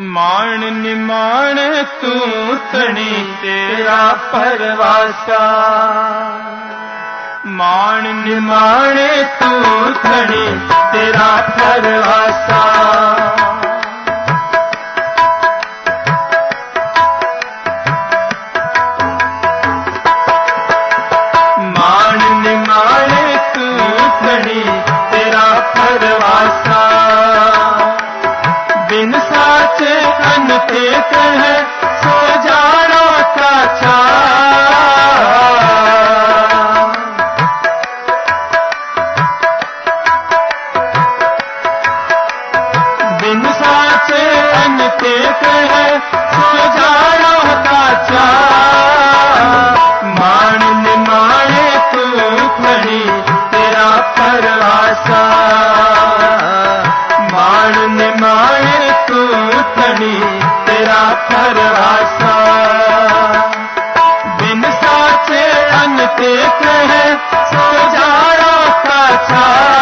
ਮਾਣ ਨਿਮਾਣ ਤੂੰ ਤਣੀ ਤੇਰਾ ਪਰਵਾਸਾ। ਮਾਣ ਨਿਮਾਣ ਤੂੰ ਤਣੀ ਤੇਰਾ ਪਰਵਾਸਾ। बिन साच अनचेत है सुजारा काचा मान माणे तू खड़ी तेरा परवासा मान माणे तू खड़ी तेरा परवासा बिन साच अनचेत है सुजारा काचा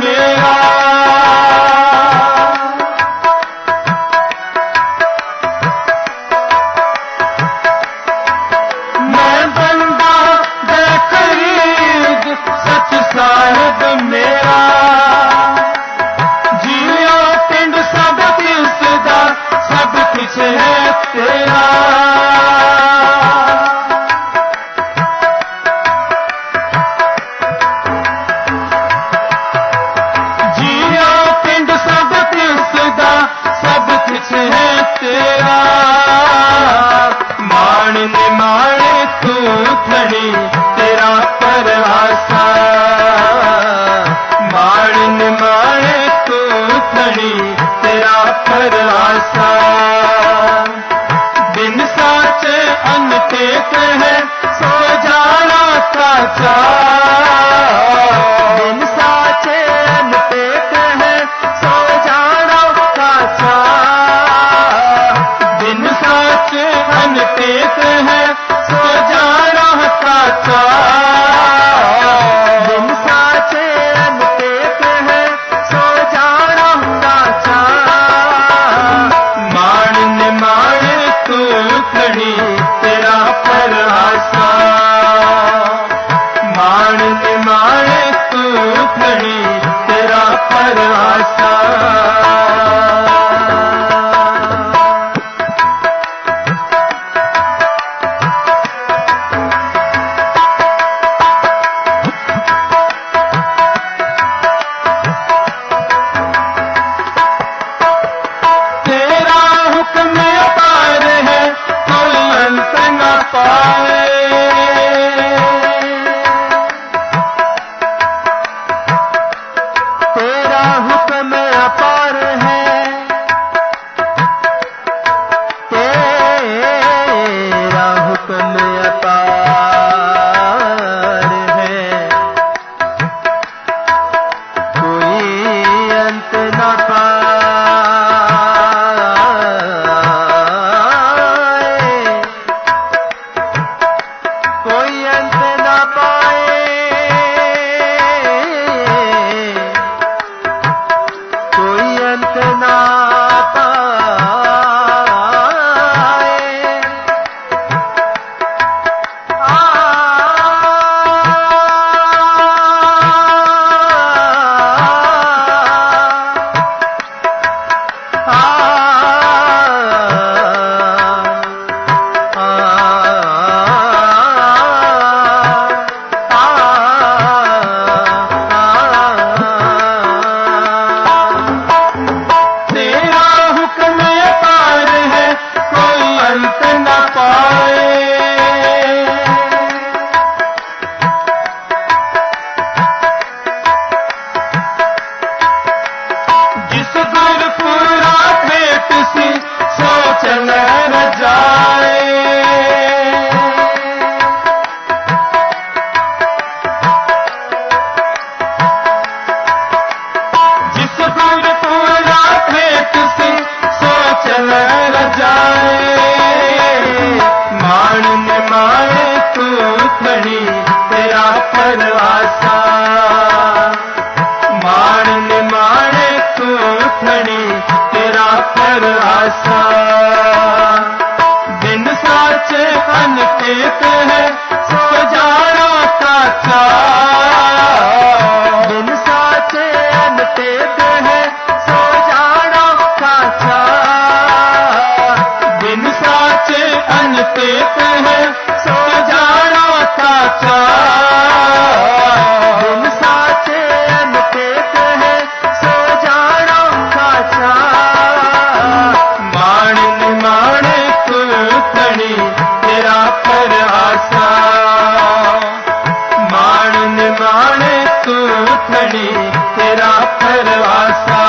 मेरा ਮਿਲਿਆ ਪਰਵਾਸਾ ਬਿਨ ਸਾਚ ਅਨ ਤੇ ਕਹਿ ਸੋ ਜਾਣਾ ਸਾਚਾ Bye. না माण माण तूं खणी तेरा परवासा Oh. ਚਰਨ ਮਾਣਕ ਥੜੀ ਤੇਰਾ ਪਰਵਾਸਾ।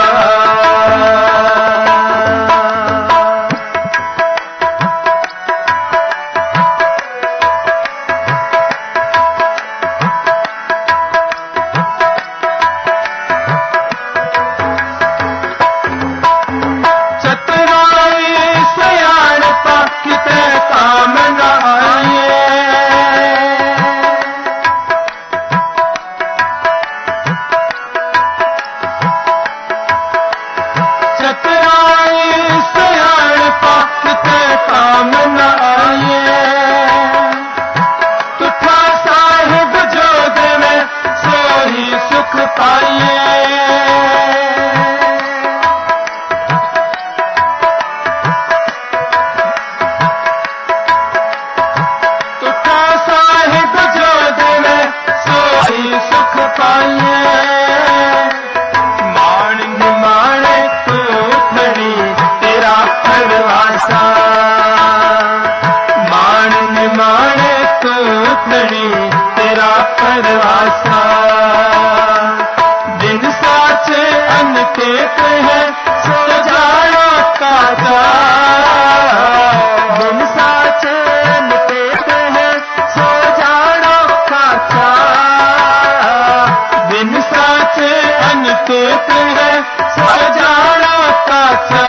ਪਰਵਾਸਾ। ਦਿਨ ਸਾਚੇ ਅਨਕੇਤ ਹੈ ਸਜਾਇਆ ਕਾਜਾ ਦਿਨ ਸਾਚੇ ਅਨਕੇਤ ਹੈ ਸਜਾਇਆ ਕਾਜਾ ਦਿਨ ਸਾਚੇ ਅਨਕੇਤ ਹੈ ਸਜਾਇਆ ਕਾਜਾ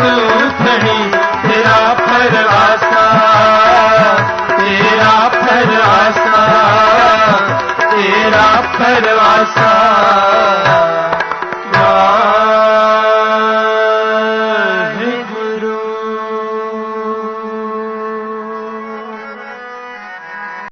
ਨਿਮਾਣ ਤੇਰਾ ਪਰਵਾਸਾ ਤੇਰਾ ਪਰਵਾਸਾ ਤੇਰਾ ਪਰਵਾਸਾ